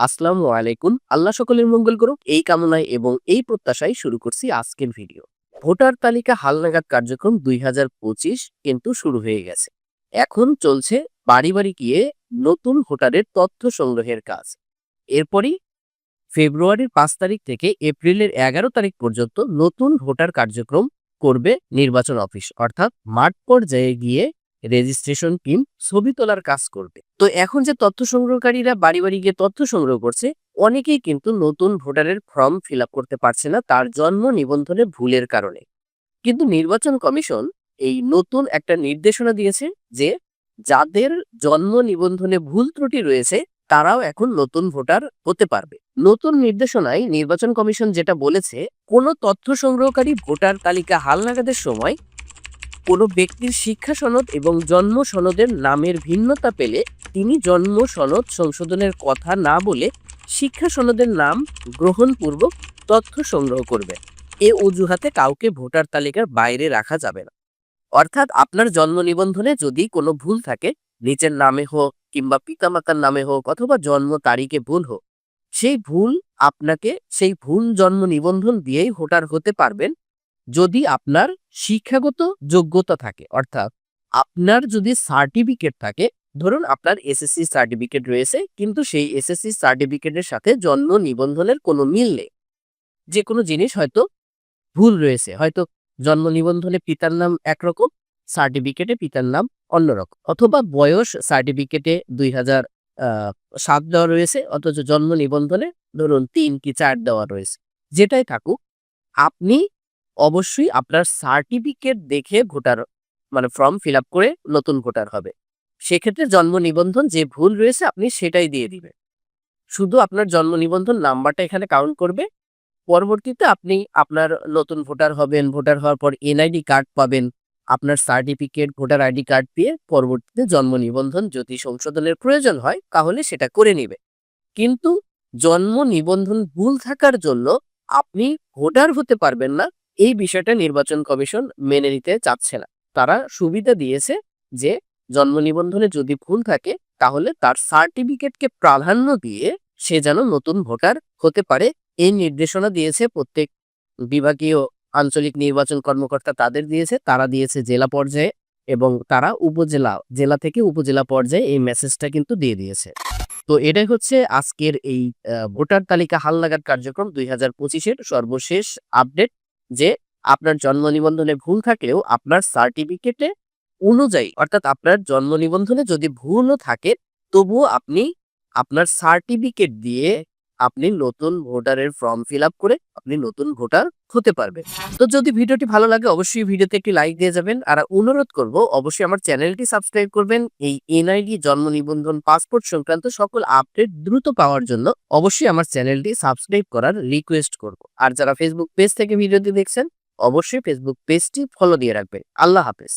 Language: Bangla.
আসসালামু আলাইকুম। আল্লাহ সকলের মঙ্গল করুক। এই কামনায় এবং এই প্রত্যাশায় শুরু করছি আজকের ভিডিও। ভোটার তালিকা হালনাগাদ কার্যক্রম দুই হাজার পঁচিশ কিন্তু শুরু হয়ে গেছে। এখন চলছে বাড়ি বাড়ি গিয়ে নতুন ভোটারের তথ্য সংগ্রহের কাজ। এরপরই ফেব্রুয়ারির পাঁচ তারিখ থেকে এপ্রিলের এগারো তারিখ পর্যন্ত নতুন ভোটার কার্যক্রম করবে নির্বাচন অফিস। অর্থাৎ মাঠ পর্যায়ে গিয়ে রেজিস্ট্রেশন টিম ছবি তোলার কাজ করবে। তো এখন যে তথ্য সংগ্রহকারীরা বাড়ি বাড়ি গিয়ে তথ্য সংগ্রহ করছে, অনেকেই কিন্তু নতুন ভোটারের ফর্ম ফিল করতে পারছে না তার জন্ম নিবন্ধনে ভুলের কারণে। কিন্তু নির্বাচন কমিশন এই নতুন একটা নির্দেশনা দিয়েছে যে যাদের জন্ম নিবন্ধনে ভুল ত্রুটি রয়েছে, তারাও এখন নতুন ভোটার হতে পারবে। নতুন নির্দেশনায় নির্বাচন কমিশন যেটা বলেছে, কোনো তথ্য সংগ্রহকারী ভোটার তালিকা হালনাগাদের সময় কোনো ব্যক্তির শিক্ষা সনদ এবং জন্ম সনদের নামের ভিন্নতা পেলে তিনি জন্ম সনদ সংশোধনের কথা না বলে শিক্ষা সনদের নাম গ্রহণপূর্বক তথ্য সংগ্রহ করবে। এ অজুহাতে কাউকে ভোটার তালিকার বাইরে রাখা যাবে না। অর্থাৎ আপনার জন্ম নিবন্ধনে যদি কোনো ভুল থাকে নিচের নামে হোক কিংবা পিতামাতার নামে হোক অথবা জন্ম তারিখে ভুল হোক, সেই ভুল আপনাকে, সেই ভুল জন্ম নিবন্ধন দিয়েই ভোটার হতে পারবেন যদি আপনার শিক্ষাগত যোগ্যতা থাকে, অর্থাৎ আপনার যদি সার্টিফিকেট থাকে, ধরুন আপনার এসএসসি সার্টিফিকেট রয়েছে, কিন্তু সেই এসএসসি সার্টিফিকেটের সাথে জন্ম নিবন্ধনের কোনো মিল নেই। যে কোনো জিনিস হয়তো ভুল রয়েছে, হয়তো জন্ম নিবন্ধনে পিতার নাম একরকম সার্টিফিকেটে পিতার নাম অন্যরকম, অথবা বয়স সার্টিফিকেটে দুই হাজার সাত দেওয়া রয়েছে, অথচ জন্ম নিবন্ধনে ধরুন তিন কি চার দেওয়া রয়েছে। যেটাই থাকুক, আপনি অবশ্যই আপনার সার্টিফিকেট দেখে ভোটার মানে ফর্ম ফিল করে নতুন ভোটার হবে। সেক্ষেত্রে জন্ম নিবন্ধন যে ভুল রয়েছে আপনি সেটাই দিয়ে দিবেন। শুধু আপনার জন্ম নিবন্ধন নাম্বারটা এখানে কাউন্ট করবে। পরবর্তীতে আপনি আপনার নতুন ভোটার হবেন, ভোটার হওয়ার পর এনআইডি কার্ড পাবেন। আপনার সার্টিফিকেট ভোটার আইডি কার্ড দিয়ে পরবর্তীতে জন্ম নিবন্ধন যদি সংশোধনের প্রয়োজন হয়, তাহলে সেটা করে নিবে। কিন্তু জন্ম নিবন্ধন ভুল থাকার জন্য আপনি ভোটার হতে পারবেন না। এই বিষয়টা নির্বাচন কমিশন মেনে নিতে চাচ্ছে না। তারা সুবিধা দিয়েছে যে, জন্ম নিবন্ধনে যদি ভুল থাকে, তাহলে তার সার্টিফিকেটকে প্রাধান্য দিয়ে সে যেন নতুন ভোটার হতে পারে এই নির্দেশনা দিয়েছে প্রত্যেক বিভাগীয় আঞ্চলিক নির্বাচন কর্মকর্তা তাদের দিয়েছে, তারা দিয়েছে জেলা পর্যায়ে এবং তারা উপজেলা, জেলা থেকে উপজেলা পর্যায়ে এই মেসেজটা কিন্তু দিয়ে দিয়েছে। তো এটাই হচ্ছে আজকের এই ভোটার তালিকা হালনাগাদ কার্যক্রম দুই হাজার পঁচিশের সর্বশেষ আপডেট যে আপনার জন্ম নিবন্ধনে ভুল থাকলেও আপনার সার্টিফিকেটে অনুযায়ী, অর্থাৎ আপনার জন্ম নিবন্ধনে যদি ভুলও থাকে, তবুও আপনি আপনার সার্টিফিকেট দিয়ে আপনি নতুন ভোটারের ফর্ম ফিল আপ করে আপনি নতুন ভোটার হতে পারবেন। তো যদি ভিডিওটি ভালো লাগে, অবশ্যই ভিডিওতে একটি লাইক দিয়ে যাবেন। আর অনুরোধ করব, অবশ্যই আমার চ্যানেলটি সাবস্ক্রাইব করবেন। এই এনআইডি জন্ম নিবন্ধন, পাসপোর্ট সংক্রান্ত সকল আপডেট দ্রুত পাওয়ার জন্য অবশ্যই আমার চ্যানেলটি সাবস্ক্রাইব করার রিকোয়েস্ট করব। আর যারা ফেসবুক পেজ থেকে ভিডিওটি দেখছেন, অবশ্যই ফেসবুক পেজটি ফলো দিয়ে রাখবেন। আল্লাহ হাফেজ।